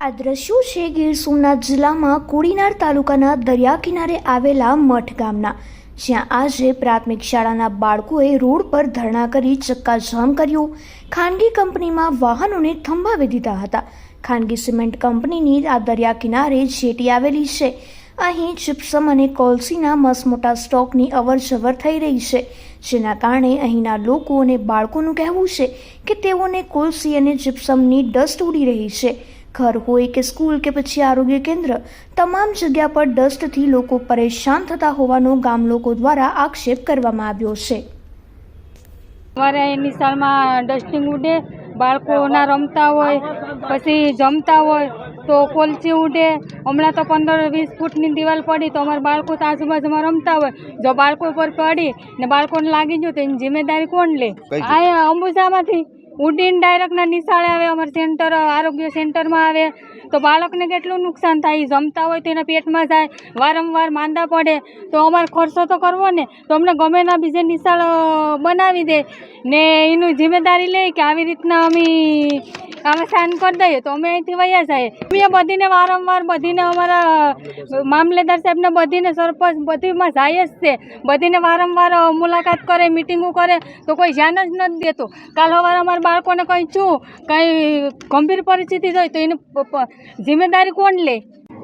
આ દ્રશ્યો છે ગીર સોમનાથ જિલ્લામાં કોડીનાર તાલુકાના દરિયા કિનારે આવેલા મઠ ગામના. જ્યાં આજે પ્રાથમિક શાળાના બાળકોએ રોડ પર ધરણા કરી ચક્કાજામ કર્યો. ખાનગી કંપનીમાં વાહનોને થંભાવી દીધા હતા. ખાનગી સિમેન્ટ કંપનીની આ દરિયા કિનારે જેટી આવેલી છે. અહીં જીપ્સમ અને કોલસીના મસમોટા સ્ટોકની અવરજવર થઈ રહી છે. જેના કારણે અહીંના લોકો અને બાળકોનું કહેવું છે કે તેઓને કોલસી અને જીપ્સમની ડસ્ટ ઉડી રહી છે. ઘર હોય કે સ્કૂલ કે પછી આરોગ્ય કેન્દ્ર તમામ જગ્યા પર ડસ્ટથી લોકો પરેશાન થતા હોવાનો ગામ લોકો દ્વારા આક્ષેપ કરવામાં આવ્યો છે. અમારે અહીં નિશાળમાં ડસ્ટિંગ ઉડે બાળકોના રમતા હોય પછી જમતા હોય તો કોલચી ઉડે. હમણાં તો પંદર વીસ ફૂટની દિવાલ પડી તો અમારા બાળકો તો આજુબાજુમાં રમતા હોય. જો બાળકો પર પડી ને બાળકોને લાગી ગયું તો એની જિમ્મેદારી કોણ લે? આ અંબુજામાંથી. ઉડીને ડાયરેક્ટના નિશાળે આવે, અમારે સેન્ટર આરોગ્ય સેન્ટરમાં આવે. તો બાળકને કેટલું નુકસાન થાય? જમતા હોય તો એના પેટમાં જાય, વારંવાર માંદા પડે. તો અમારે ખર્ચો તો કરવો ને, તો અમને ગમે ના બીજે નિશાળ બનાવી દે. ને એનું જિમ્મેદારી લે કે આવી રીતના અમે અમે સાઈન કરી દઈએ તો અમે અહીંથી વયા જાય અમે બધીને વારંવાર બધીને અમારા મામલેદાર સાહેબને બધીને સરપંચ બધીમાં જાય જ છે. બધીને વારંવાર મુલાકાત કરે મિટિંગો કરે, તો કોઈ ધ્યાન જ નથી દેતું. કાલ સવારે અમારા બાળકોને કંઈ છું કંઈ ગંભીર પરિસ્થિતિ હોય તો એની જિમ્મેદારી કોણ લે?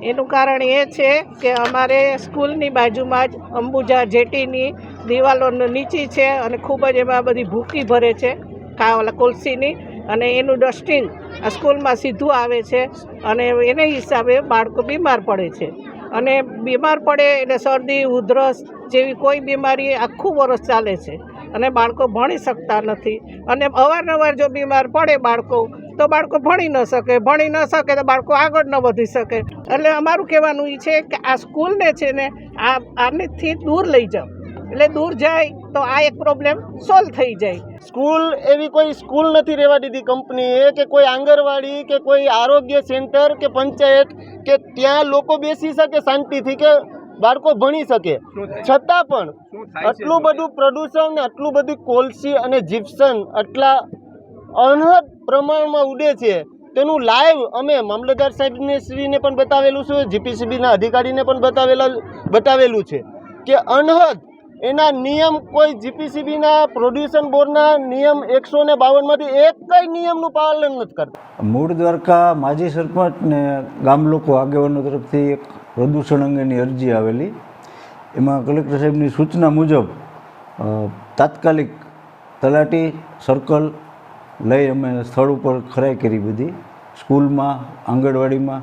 એનું કારણ એ છે કે અમારે સ્કૂલની બાજુમાં જ અંબુજા જેટીની દિવાલો નીચી છે અને ખૂબ જ એમાં બધી ભૂકી ભરે છે. કા ઓલા કોલસીની. અને એનું ડસ્ટિંગ સ્કૂલમાં સીધું આવે છે અને એને હિસાબે બાળકો બીમાર પડે છે. અને બીમાર પડે એટલે શરદી, ઉધરસ જેવી કોઈ બીમારી આખું વરસ ચાલે છે અને બાળકો ભણી શકતા નથી. અને અવારનવાર જો બીમાર પડે બાળકો, તો બાળકો ભણી ન શકે. ભણી ન શકે તો બાળકો આગળ ન વધી શકે. એટલે અમારું કહેવાનું એ છે કે આ સ્કૂલને છે ને આ આનેથી દૂર લઈ જાઓ. એટલે દૂર જાય તો આ એક પ્રોબ્લેમ સોલ્વ થઈ જાય. સ્કૂલ એવી કોઈ સ્કૂલ નથી રહેવા દીધી કંપનીએ કે કોઈ આંગણવાડી કે કોઈ આરોગ્ય સેન્ટર કે પંચાયત કે ત્યાં લોકો બેસી શકે શાંતિથી કે બાળકો ભણી શકે. છતાં પણ આટલું બધું પ્રદૂષણ ને આટલું બધું કોલસી અને જીપ્સન આટલા અનહદ પ્રમાણમાં ઉડે છે તેનું લાઈવ અમે મામલતદાર સાહેબને શ્રીને પણ બતાવેલું છે જીપીસીબીના અધિકારીને પણ બતાવેલા બતાવેલું છે કે અનહદ એના નિયમ કોઈ જીપીસીબીના પ્રોડ્યુસન બોર્ડના નિયમ એકસો ને બાવનમાંથી એક કઈ નિયમનું પાલન નથી કરતા. મૂળ દ્વારકા માજી સરપંચ ને ગામ લોકો આગેવાનો તરફથી એક પ્રદૂષણ અંગેની અરજી આવેલી. એમાં કલેક્ટર સાહેબની સૂચના મુજબ તાત્કાલિક તલાટી સર્કલ લઈ અમે સ્થળ ઉપર ખરાઈ કરી બધી. સ્કૂલમાં, આંગણવાડીમાં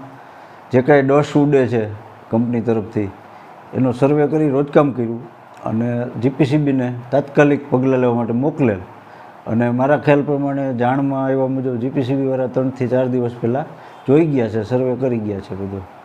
જે કાંઈ ડસ ઉડે છે કંપની તરફથી, એનો સર્વે કરી રોજકામ કર્યું. અને જીપીસીબીને તાત્કાલિક પગલાં લેવા માટે મોકલેલ. અને મારા ખ્યાલ પ્રમાણે જાણમાં આવ્યા મુજબ જીપીસીબી વાળા ત્રણથી ચાર દિવસ પહેલાં જોઈ ગયા છે, સર્વે કરી ગયા છે બધું.